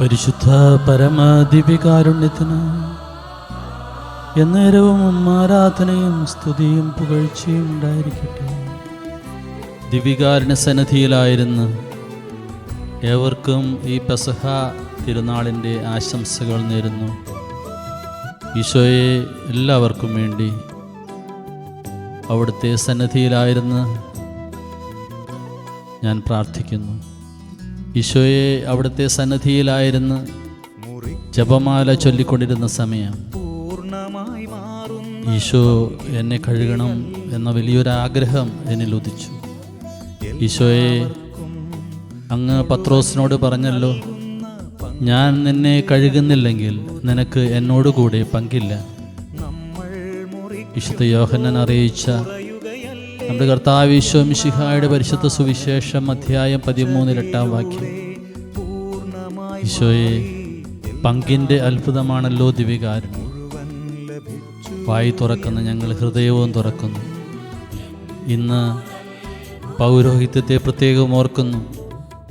പരിശുദ്ധ പരമദിവികാരുണ്യത്തിന് എന്നേരവും ആരാധനയും സ്തുതിയും പുകഴ്ചയും ഉണ്ടായിരിക്കട്ടെ. ദിവികാരുണ്യ സന്നിധിയിലായിരുന്നു ഏവർക്കും ഈ പെസഹ തിരുനാളിന്റെ ആശംസകൾ നേരുന്നു. ഈശോയെ എല്ലാവർക്കും വേണ്ടി അവിടുത്തെ സന്നിധിയിലായിരുന്നു ഞാൻ പ്രാർത്ഥിക്കുന്നു. ഈശോയെ അവിടുത്തെ സന്നദ്ധിയിലായിരുന്ന് ജപമാല ചൊല്ലിക്കൊണ്ടിരുന്ന സമയം. ഈശോ എന്നെ കഴുകണം എന്ന വലിയൊരു ആഗ്രഹം എന്നിൽ ഉദിച്ചു. ഈശോയെ അങ്ങ് പത്രോസിനോട് പറഞ്ഞല്ലോ ഞാൻ നിന്നെ കഴുകുന്നില്ലെങ്കിൽ നിനക്ക് എന്നോടുകൂടെ പങ്കില്ല. വിശുദ്ധ യോഹന്നൻ അറിയിച്ച നമ്മുടെ കർത്താവ് ഈശോ മിശിഹായുടെ പരിശുദ്ധ സുവിശേഷം അധ്യായം പതിമൂന്നിൽ എട്ടാം വാക്യം. ഈശോയെ പങ്കിന്റെ അത്ഭുതമാണല്ലോ ദിവികാരൻ വായി തുറക്കുന്ന ഞങ്ങൾ ഹൃദയവും തുറക്കുന്നു. ഇന്ന് പൗരോഹിത്യത്തെ പ്രത്യേകം ഓർക്കുന്നു.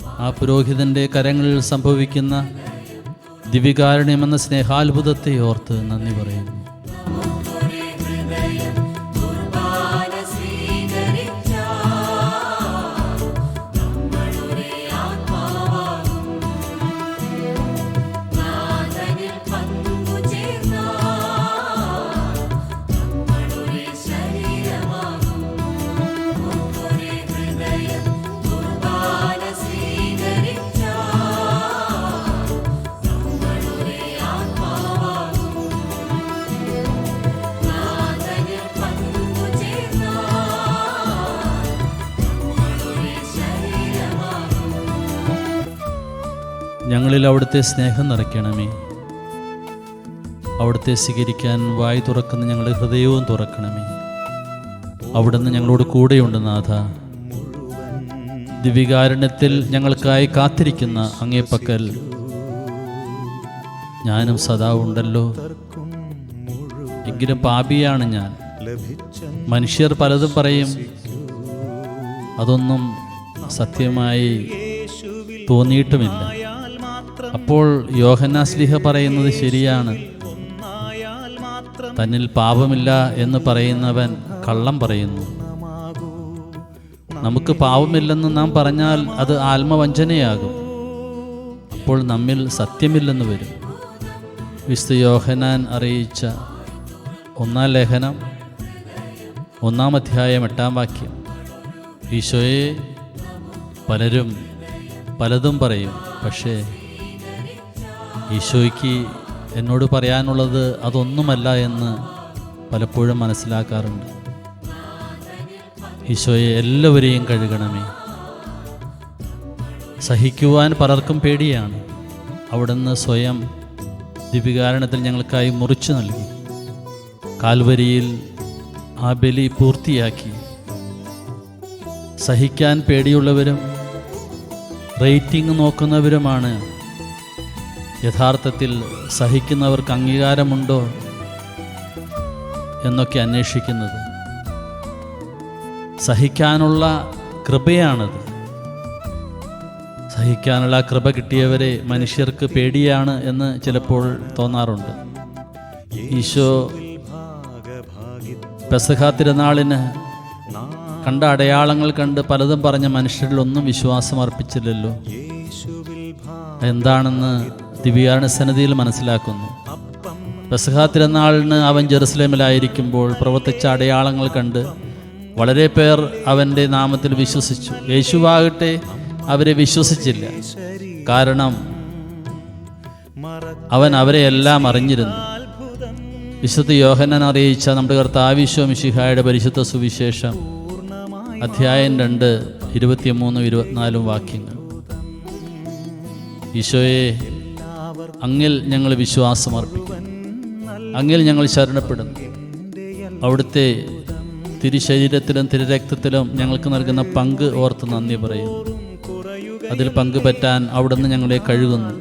ആ പുരോഹിതന്റെ കരങ്ങളിൽ സംഭവിക്കുന്ന ദിവികാരുണ്യമെന്ന സ്നേഹാത്ഭുതത്തെ ഓർത്ത് നന്ദി പറയുന്നു. ഞങ്ങളിൽ അവിടുത്തെ സ്നേഹം നിറയ്ക്കണമേ. അവിടുത്തെ സ്വീകരിക്കാൻ വായി തുറക്കുന്ന ഞങ്ങളുടെ ഹൃദയവും തുറക്കണമേ. അവിടുന്ന് ഞങ്ങളോട് കൂടെയുണ്ട് നാഥ. ദിവ്യകാരണത്തിൽ ഞങ്ങൾക്കായി കാത്തിരിക്കുന്ന അങ്ങേപ്പക്കൽ ഞാനും സദാ ഉണ്ടല്ലോ. എങ്കിലും പാപിയാണ് ഞാൻ. മനുഷ്യർ പലതും പറയും. അതൊന്നും സത്യമായി തോന്നിയിട്ടുമില്ല. അപ്പോൾ യോഹന്നാസ്ലിഹ പറയുന്നത് ശരിയാണ്. തന്നിൽ പാപമില്ല എന്ന് പറയുന്നവൻ കള്ളം പറയുന്നു. നമുക്ക് പാപമില്ലെന്ന് നാം പറഞ്ഞാൽ അത് ആത്മവഞ്ചനയാകും. അപ്പോൾ നമ്മിൽ സത്യമില്ലെന്ന് വരും. വിശുദ്ധ യോഹനാൻ അറിയിച്ച ഒന്നാം ലേഖനം ഒന്നാം അധ്യായം എട്ടാം വാക്യം. ഈശോയെ പലരും പലതും പറയും പക്ഷേ ഈശോയ്ക്ക് എന്നോട് പറയാനുള്ളത് അതൊന്നുമല്ല എന്ന് പലപ്പോഴും മനസ്സിലാക്കാറുണ്ട്. ഈശോയെ എല്ലാവരെയും കഴുകണമേ. സഹിക്കുവാൻ പലർക്കും പേടിയാണ്. അവിടുന്ന് സ്വയം ദിവ്യകാരണത്തിൽ ഞങ്ങൾക്കായി മുറിച്ചു നൽകി. കാൽവരിയിൽ ആ ബലി പൂർത്തിയാക്കി. സഹിക്കാൻ പേടിയുള്ളവരും റേറ്റിംഗ് നോക്കുന്നവരുമാണ് യഥാർത്ഥത്തിൽ സഹിക്കുന്നവർക്ക് അംഗീകാരമുണ്ടോ എന്നൊക്കെ അന്വേഷിക്കുന്നത്. സഹിക്കാനുള്ള കൃപയാണത്. സഹിക്കാനുള്ള കൃപ കിട്ടിയവരെ മനുഷ്യർക്ക് പേടിയാണ് എന്ന് ചിലപ്പോൾ തോന്നാറുണ്ട്. ഈശോ പെസഹാ തിരുനാളിന് കണ്ട അടയാളങ്ങൾ കണ്ട് പലതും പറഞ്ഞ മനുഷ്യരിലൊന്നും വിശ്വാസം അർപ്പിച്ചില്ലല്ലോ എന്താണെന്ന് ദിവ്യാരണ സന്നദ്ധിയിൽ മനസ്സിലാക്കുന്നു. പെസഹ തിരുനാളിന് അവൻ ജെറുസലേമിലായിരിക്കുമ്പോൾ പ്രവർത്തിച്ച അടയാളങ്ങൾ കണ്ട് വളരെ പേർ അവന്റെ നാമത്തിൽ വിശ്വസിച്ചു. യേശുവാകട്ടെ അവരെ വിശ്വസിച്ചില്ല. കാരണം അവൻ അവരെ എല്ലാം അറിഞ്ഞിരുന്നു. വിശുദ്ധ യോഹനൻ അറിയിച്ച നമ്മുടെ കർത്താവിശ്വ മിശിഹായുടെ പരിശുദ്ധ സുവിശേഷം അധ്യായം രണ്ട് ഇരുപത്തിമൂന്നും ഇരുപത്തിനാലും വാക്യങ്ങൾ. ഈശോയെ അങ്ങിൽ ഞങ്ങൾ വിശ്വാസം അർപ്പിക്കും അങ്ങിൽ ഞങ്ങൾ ശരണപ്പെടുന്നു അവിടുത്തെ തിരുശരീരത്തിലും തിരുരക്തത്തിലും ഞങ്ങൾക്ക് നൽകുന്ന പങ്ക് ഓർത്ത് നന്ദി പറയുന്നു അതിൽ പങ്കുപറ്റാൻ അവിടുന്ന് ഞങ്ങളെ കഴുകുന്നു.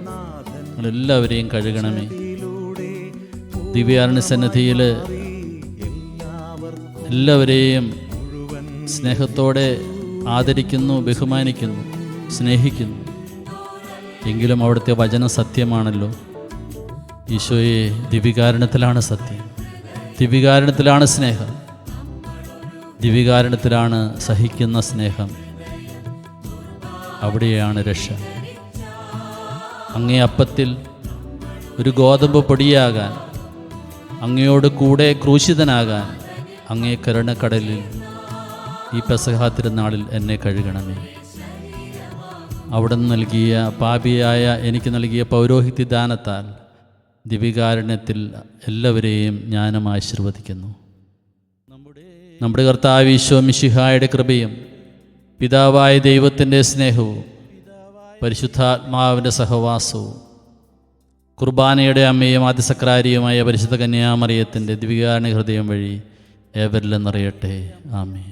ഞങ്ങളെല്ലാവരെയും കഴുകണമേ. ദിവ്യാരണ സന്നിധിയിൽ എല്ലാവരെയും സ്നേഹത്തോടെ ആദരിക്കുന്നു ബഹുമാനിക്കുന്നു സ്നേഹിക്കുന്നു. എങ്കിലും അവിടുത്തെ വചന സത്യമാണല്ലോ. ഈശോയെ ദിവികാരണത്തിലാണ് സത്യം. ദിവികാരണത്തിലാണ് സ്നേഹം. ദിവികാരണത്തിലാണ് സഹിക്കുന്ന സ്നേഹം. അവിടെയാണ് രക്ഷ. അങ്ങേ അപ്പത്തിൽ ഒരു ഗോതമ്പ് പൊടിയാകാൻ അങ്ങയോട് കൂടെ ക്രൂശിതനാകാൻ അങ്ങേ കരുണക്കടലിൽ ഈ പെസഹാ എന്നെ കഴുകണമേ. അവിടെ നൽകിയ പാപിയായ എനിക്ക് നൽകിയ പൗരോഹിത്യ ദാനത്താൽ ദിവികാരുണ്യത്തിൽ എല്ലാവരെയും ഞാനും ആശീർവദിക്കുന്നു. നമ്മുടെ കർത്താവ് ഈശോ മിശിഹായുടെ കൃപയും പിതാവായ ദൈവത്തിന്റെ സ്നേഹവും പരിശുദ്ധാത്മാവിന്റെ സഹവാസവും കുർബാനയുടെ അമ്മയും ആദ്യസക്രാരിയുമായ പരിശുദ്ധ കന്യാമറിയത്തിന്റെ ദിവികാരണ ഹൃദയം വഴി ഏവരിലും നിറയട്ടെ. ആമേ